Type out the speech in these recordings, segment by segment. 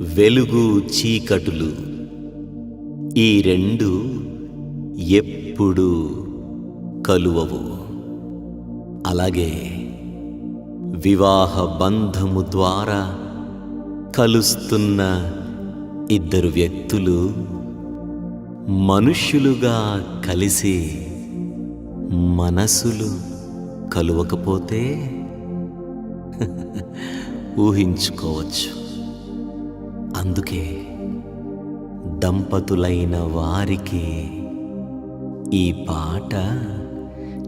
వెలుగు చీకటులు. ఈ రెండు ఎప్పుడు కలువవు. అలాగే వివాహ బంధము ద్వారా కలుస్తున్న ఇద్దరు వ్యక్తులు మనుష్యులుగా కలిసి మనసులు కలువకపోతే ఊహించుకోవచ్చు. అందుకే దంపతులైన వారికి ఈ పాట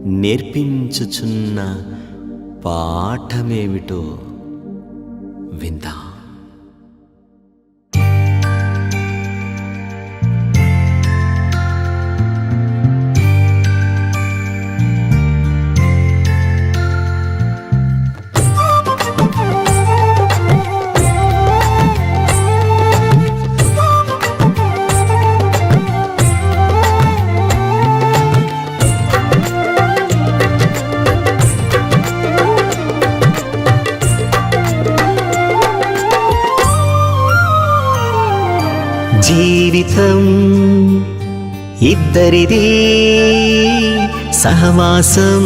నేర్పించుచున్న పాఠమేమిటో విందాం. జీవితం ఇద్దరిది సహవాసం.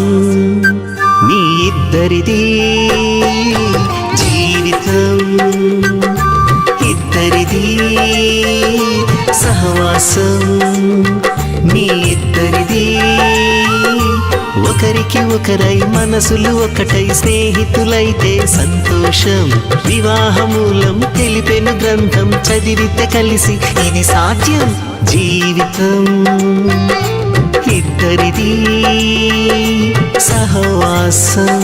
మీ ఇద్దరిది జీవితం ఇద్దరిది సహవాసం. మీ ఇద్దరిది ఒకరికి ఒకరై మనసులు ఒకటై స్నేహితులైతే సంతోషం. వివాహమూలం తెలిపెను గ్రంథం చదివితే కలిసి ఇది సాధ్యం. జీవితం ఇద్దరిది సహవాసం.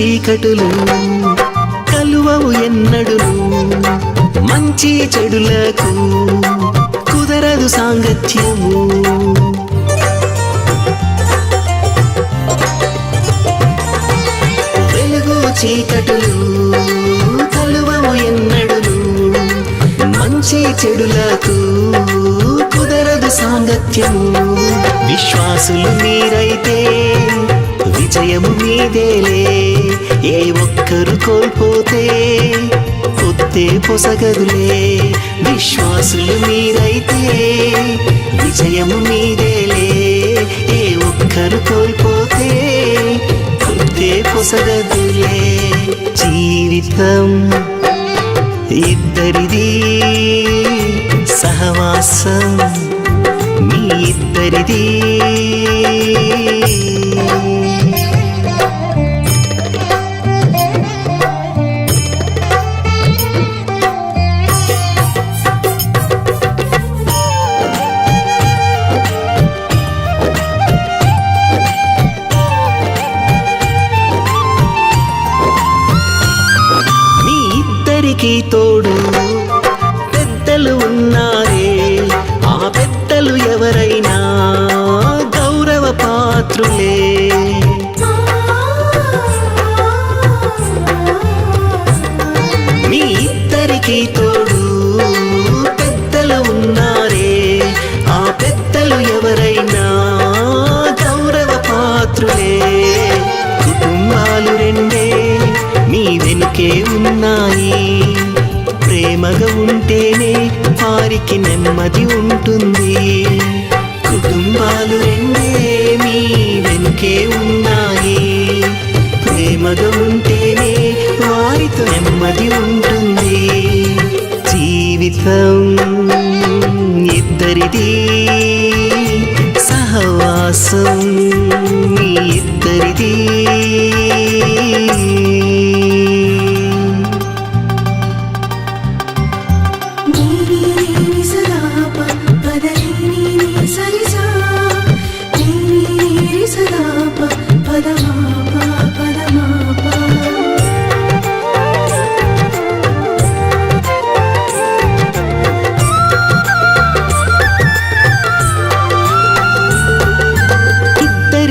చీకటులు కలువవు ఎన్నడును మంచి చెడులకు కుదరదు సాంగత్యము. వెలుగు చీకటులు కలువవు ఎన్నడును మంచి చెడులకు కుదరదు సాంగత్యము. విశ్వాసులు మీరైతే విజయము మీదేలే. ఏ ఒక్కరు కోల్పోతే పొత్తే పొసగదులే. విశ్వాసులు మీరైతే విజయము మీదేలే ఏ ఒక్కరు కోల్పోతే పొత్తే పొసగదులే. జీవితం ఇద్దరిది సహవాసం మీ ఇద్దరిది. ఎవరైనా గౌరవ పాత్రులే కుటుంబాలు రెండే మీ వెనుకే ఉన్నాయి. ప్రేమగా ఉంటేనే వారికి నెమ్మది ఉంటుంది. కుటుంబాలు రెండే మీ వెనుకే ఉన్నాయి. ప్రేమగా ఉంటేనే వారితో నెమ్మది ఉంటుంది. జీవితం ఇద్దరిది. సహవాసం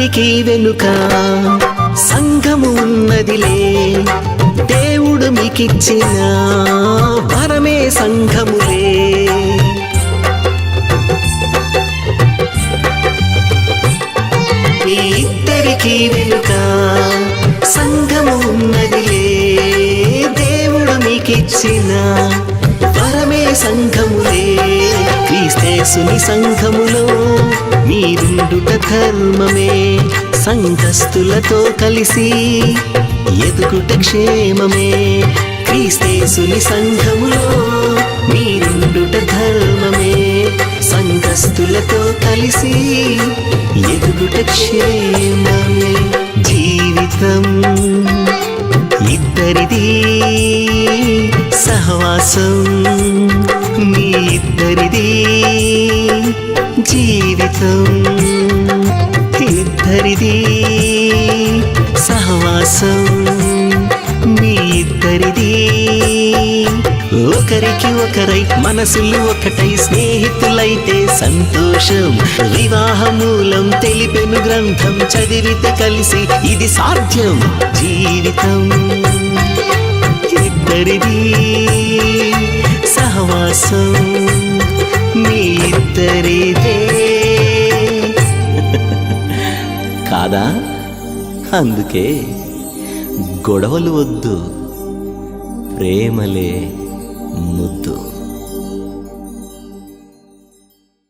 ఇద్దరికి వెనుక సంఘము ఉన్నదిలే. దేవుడు మీకిచ్చిన వరమే సంఘములే. ఈ ఇద్దరికి వెనుక సంఘము ఉన్నదిలే. దేవుడు మీకిచ్చిన వరమే సంఘములే క్రీస్తేసుని సంఘములో. మీరుండుట ధర్మమే సంఘస్థులతో కలిసి ఎదుగుట క్షేమమే. క్రీస్తేసుని సంఘములో మీరుండుట ధర్మమే సంఘస్థులతో కలిసి ఎదుగుట క్షేమమే. జీవితం ఇద్దరిది సహవాసం మీ ఇద్దరిది జీవితం. ఇద్దరిది సహవాసం. మీ ఇద్దరిది ఒకరికి ఒకరై మనసులు ఒకటై స్నేహితులైతే సంతోషం. వివాహమూలం తెలిపెను గ్రంథం చదివితే కలిసి ఇది సాధ్యం. జీవితం. ఇద్దరిది సహవాసం మీ ఇద్దరిదే కాదా? అందుకే గొడవలు వద్దు ప్రేమలే ముద్దు.